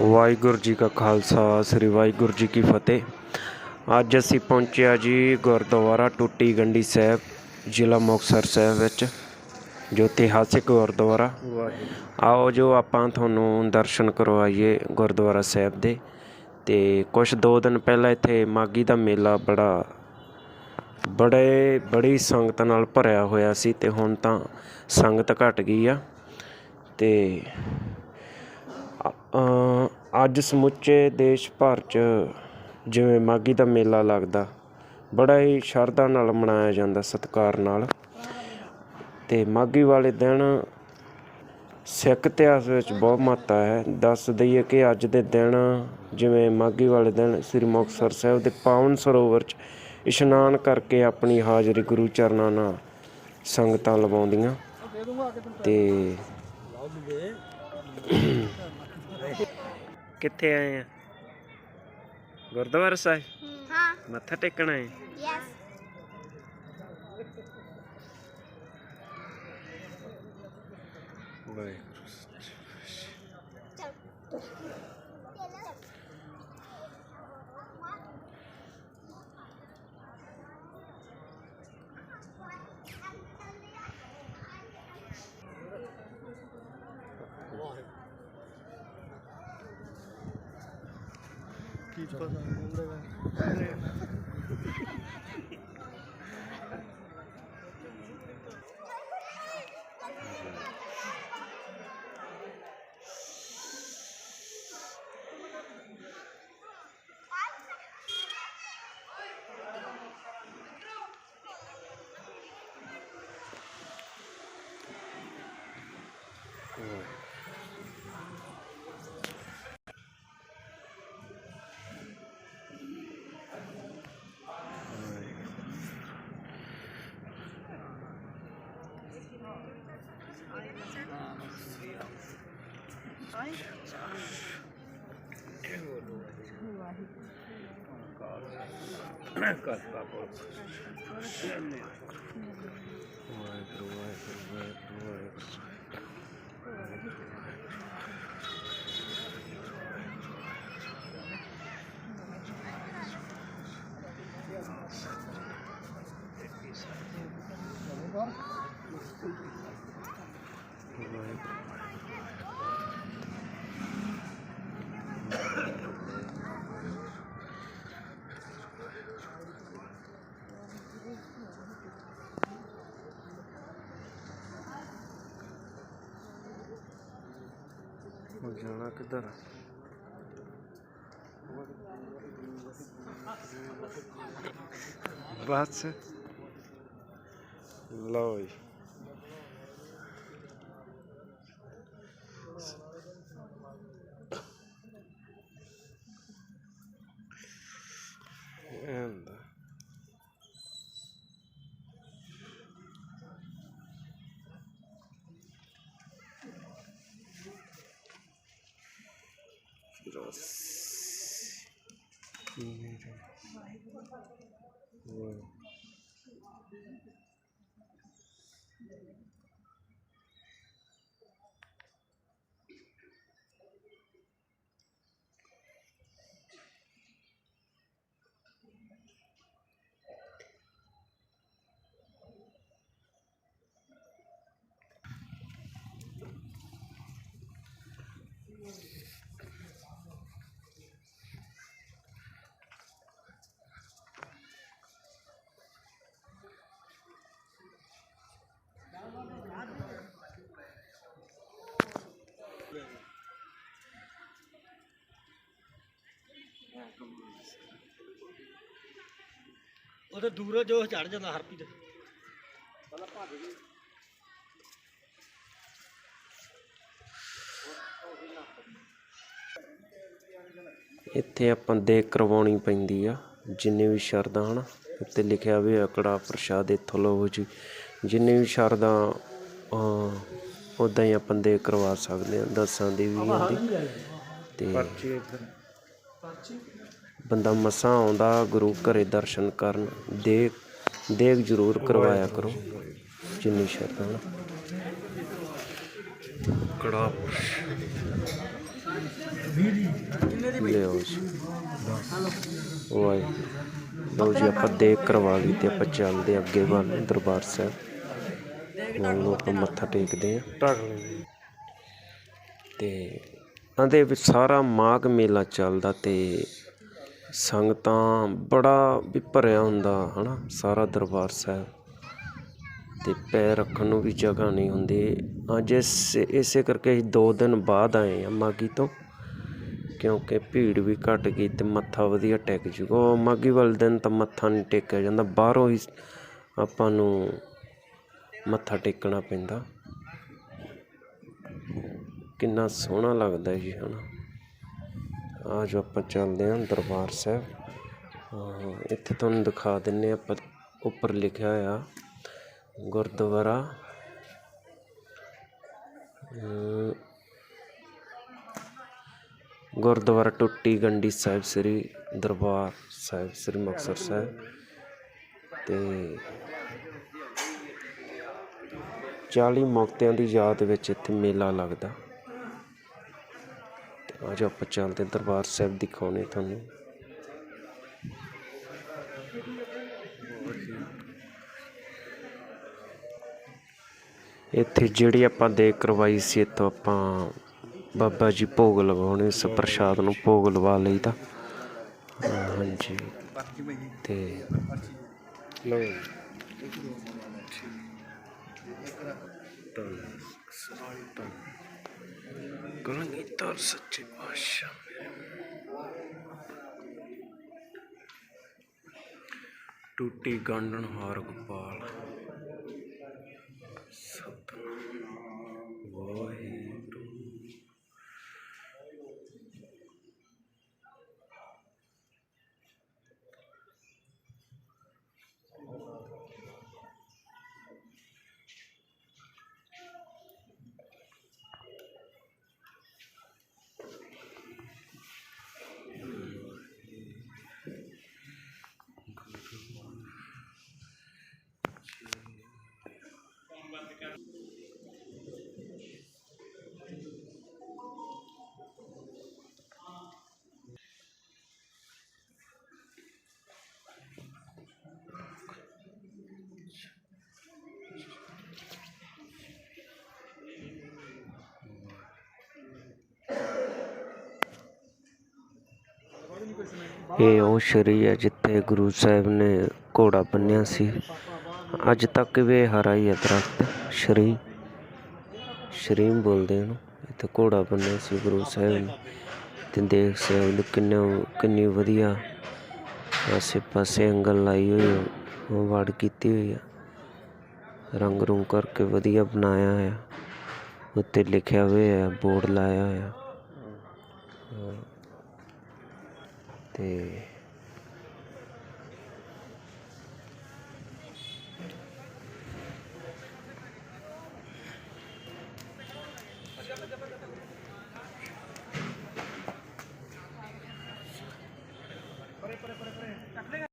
ਵਾਹਿਗੁਰੂ ਜੀ ਕਾ ਖਾਲਸਾ ਸ੍ਰੀ ਵਾਹਿਗੁਰੂ ਜੀ ਕੀ ਫਤਿਹ। ਅੱਜ ਅਸੀਂ ਪਹੁੰਚਿਆ ਜੀ ਗੁਰਦੁਆਰਾ ਟੁੱਟੀ ਗੰਢੀ ਸਾਹਿਬ ਜ਼ਿਲ੍ਹਾ ਮੁਕਤਸਰ ਸਾਹਿਬ ਵਿੱਚ ਜੋ ਇਤਿਹਾਸਿਕ ਗੁਰਦੁਆਰਾ। ਆਓ ਜੋ ਆਪਾਂ ਤੁਹਾਨੂੰ ਦਰਸ਼ਨ ਕਰਵਾਈਏ ਗੁਰਦੁਆਰਾ ਸਾਹਿਬ ਦੇ। ਤੇ ਕੁਝ ਦੋ ਦਿਨ ਪਹਿਲਾਂ ਇੱਥੇ ਮਾਗੀ ਦਾ ਮੇਲਾ ਬੜਾ ਬੜੇ ਬੜੀ ਸੰਗਤ ਨਾਲ ਭਰਿਆ ਹੋਇਆ ਸੀ ਤੇ ਹੁਣ ਤਾਂ ਸੰਗਤ ਘਟ ਗਈ ਆ। ਤੇ ਅੱਜ ਸਮੁੱਚੇ ਦੇਸ਼ ਭਰ 'ਚ ਜਿਵੇਂ ਮਾਘੀ ਦਾ ਮੇਲਾ ਲੱਗਦਾ, ਬੜਾ ਹੀ ਸ਼ਰਧਾ ਨਾਲ ਮਨਾਇਆ ਜਾਂਦਾ ਸਤਿਕਾਰ ਨਾਲ। ਅਤੇ ਮਾਘੀ ਵਾਲੇ ਦਿਨ ਸਿੱਖ ਇਤਿਹਾਸ ਵਿੱਚ ਬਹੁਤ ਮਹੱਤਤਾ ਹੈ। ਦੱਸ ਦਈਏ ਕਿ ਅੱਜ ਦੇ ਦਿਨ ਜਿਵੇਂ ਮਾਘੀ ਵਾਲੇ ਦਿਨ ਸ੍ਰੀ ਮੁਕਤਸਰ ਸਾਹਿਬ ਦੇ ਪਾਵਨ ਸਰੋਵਰ 'ਚ ਇਸ਼ਨਾਨ ਕਰਕੇ ਆਪਣੀ ਹਾਜ਼ਰੀ ਗੁਰੂ ਚਰਨਾਂ ਨਾਲ ਸੰਗਤਾਂ ਲਵਾਉਂਦੀਆਂ। ਤੇ ਕਿੱਥੇ ਆਏ ਆ? ਗੁਰਦੁਆਰਾ ਸਾਹਿਬ? ਹਾਂ। ਮੱਥਾ ਟੇਕਣ ਆਏ? ਯੈਸ ਵਾਹਿਗੁਰੂ 음. ਵਾਹਿਗੁਰੂ ਵਾਹਿਗੁਰੂ ਵਾਹਿਗੁਰੂ ਵਾਹਿਗੁਰੂ ਹੁਣ ਜਾਣਾ ਕਿੱਧਰ ਬਸ ਲਓ ਜੀ ਰਸ ਮੇਰਾ ਵਾਹਿਗੁਰੂ ਉਹ ਤੇ ਦੂਰੋਂ ਜੋ ਚੜ ਜਾਂਦਾ ਹਰਪ੍ਰੀਤ ਇੱਥੇ ਆਪਾਂ ਦੇਖ ਕਰਵਾਉਣੀ ਪੈਂਦੀ ਆ ਜਿੰਨੇ ਵੀ ਸ਼ਰਧਾ ਹਨ ਉੱਤੇ ਲਿਖਿਆ ਵੀ ਅਕੜਾ ਪ੍ਰਸ਼ਾਦ ਇੱਥੋਂ ਲਓ ਜੀ। ਜਿੰਨੇ ਵੀ ਸ਼ਰਧਾ ਉਦਾਂ ਹੀ ਆਪਾਂ ਦੇਖ ਕਰਵਾ ਸਕਦੇ ਆ ਦਸਾਂ ਦੀ ਵੀ ਆਂਦੀ ਤੇ ਬੰਦਾ ਮਸਾਂ ਆਉਂਦਾ ਗੁਰੂ ਘਰੇ ਦਰਸ਼ਨ ਕਰਨ ਦੇਖ ਦੇਖ ਜ਼ਰੂਰ ਕਰਵਾਇਆ ਕਰੋ। ਜਿੰਨੀ ਸ਼ਰਧਾ ਨਾ। ਕੜਾ ਲਿਓ ਜੀ। ਵਾਹਿਗੁਰੂ ਲਓ ਜੀ ਆਪਾਂ ਦੇਖ ਕਰਵਾ ਲਈ ਤੇ ਆਪਾਂ ਚੱਲਦੇ ਹਾਂ ਅੱਗੇ ਵੱਲ ਦਰਬਾਰ ਸਾਹਿਬ। ਨੂੰ ਆਪਾਂ ਮੱਥਾ ਟੇਕਦੇ ਹਾਂ। ਟਾਕ ਤੇ ਆਂਦੇ ਵਿੱਚ ਸਾਰਾ ਮਾਘ ਮੇਲਾ ਚੱਲਦਾ ਤੇ ਸੰਗਤਾਂ ਬੜਾ ਵੀ ਭਰਿਆ ਹੁੰਦਾ ਹੈ ਨਾ ਸਾਰਾ ਦਰਬਾਰ ਸਾਹਿਬ। ਅਤੇ ਪੈਰ ਰੱਖਣ ਨੂੰ ਵੀ ਜਗ੍ਹਾ ਨਹੀਂ ਹੁੰਦੀ। ਅੱਜ ਇਸ, ਇਸੇ ਕਰਕੇ ਅਸੀਂ ਦੋ ਦਿਨ ਬਾਅਦ ਆਏ ਹਾਂ ਮਾਗੀ ਤੋਂ, ਕਿਉਂਕਿ ਭੀੜ ਵੀ ਘਟ ਗਈ ਅਤੇ ਮੱਥਾ ਵਧੀਆ ਟੇਕ ਜੂਗਾ। ਉਹ ਮਾਗੀ ਵਾਲੇ ਦਿਨ ਤਾਂ ਮੱਥਾ ਨਹੀਂ ਟੇਕਿਆ ਜਾਂਦਾ, ਬਾਹਰੋਂ ਹੀ ਆਪਾਂ ਨੂੰ ਮੱਥਾ ਟੇਕਣਾ ਪੈਂਦਾ। ਕਿੰਨਾ ਸੋਹਣਾ ਲੱਗਦਾ ਜੀ, ਹਨਾ? ਆ ਜੋ ਆਪਾਂ ਚੱਲਦੇ ਹਾਂ ਦਰਬਾਰ ਸਾਹਿਬ ਇੱਥੇ ਤੁਹਾਨੂੰ ਦਿਖਾ ਦਿੰਨੇ ਹਾਂ ਆਪਾਂ ਉੱਪਰ ਲਿਖਿਆ ਆ ਗੁਰਦੁਆਰਾ। ਗੁਰਦੁਆਰਾ ਟੁੱਟੀ ਗੰਡੀ ਸਾਹਿਬ ਸ੍ਰੀ ਦਰਬਾਰ ਸਾਹਿਬ, ਸ੍ਰੀ ਮੁਕਤਸਰ ਸਾਹਿਬ। ਤੇ 40 ਮੁਕਤਿਆਂ ਦੀ ਯਾਦ ਵਿੱਚ ਇੱਥੇ ਮੇਲਾ ਲੱਗਦਾ। ਅੱਜ ਆਪਾਂ ਚੱਲਦੇ ਦਰਬਾਰ ਸਾਹਿਬ ਦਿਖਾਉਣੇ ਤੁਹਾਨੂੰ। ਇੱਥੇ ਜਿਹੜੀ ਆਪਾਂ ਦੇਖ ਕਰਵਾਈ ਸੀ ਇੱਥੋਂ ਆਪਾਂ ਬਾਬਾ ਜੀ ਭੋਗ ਲਗਾਉਣੇ ਇਸ ਪ੍ਰਸ਼ਾਦ ਨੂੰ ਭੋਗ ਲਵਾ ਲਈਦਾ ਹਾਂ, ਹਾਂਜੀ। ਤੇ ਲਓ ਜੀ। ਕਲਗੀਧਰ ਸੱਚੇ ਪਾਤਸ਼ਾਹ ਟੂਟੀ ਗਾਂਡਣ ਹਾਰ ਗੋਪਾਲ ਇਹ ਉਹ ਸ਼ਰੀ ਹੈ ਜਿੱਥੇ ਗੁਰੂ ਸਾਹਿਬ ਨੇ ਘੋੜਾ ਬੰਨਿਆ ਸੀ। ਅੱਜ ਤੱਕ ਵੀ ਇਹ ਹਰਾ ਹੀ ਹੈ ਦਰਖਤ। ਸ਼ਰੀ ਸ਼ਰੀਮ ਬੋਲਦੇ ਇਹਨੂੰ ਇੱਥੇ ਘੋੜਾ ਬੰਨਿਆ ਸੀ ਗੁਰੂ ਸਾਹਿਬ ਨੇ। ਤੇ ਦੇਖ ਸਕਦੇ ਹੋ ਕਿੰਨਾ ਕਿੰਨੀ ਵਧੀਆ ਆਸੇ ਪਾਸੇ ਐਂਗਲ ਲਾਈ ਹੋਈ ਹੈ ਵਾੜ ਕੀਤੀ ਹੋਈ ਹੈ। ਰੰਗ ਰੂੰਗ ਕਰਕੇ ਵਧੀਆ ਬਣਾਇਆ ਹੋਇਆ। ਉੱਤੇ ਲਿਖਿਆ ਹੋਇਆ ਹੈ ਬੋਰਡ ਲਾਇਆ ਹੋਇਆ। ਹਾਂ। ਤੇ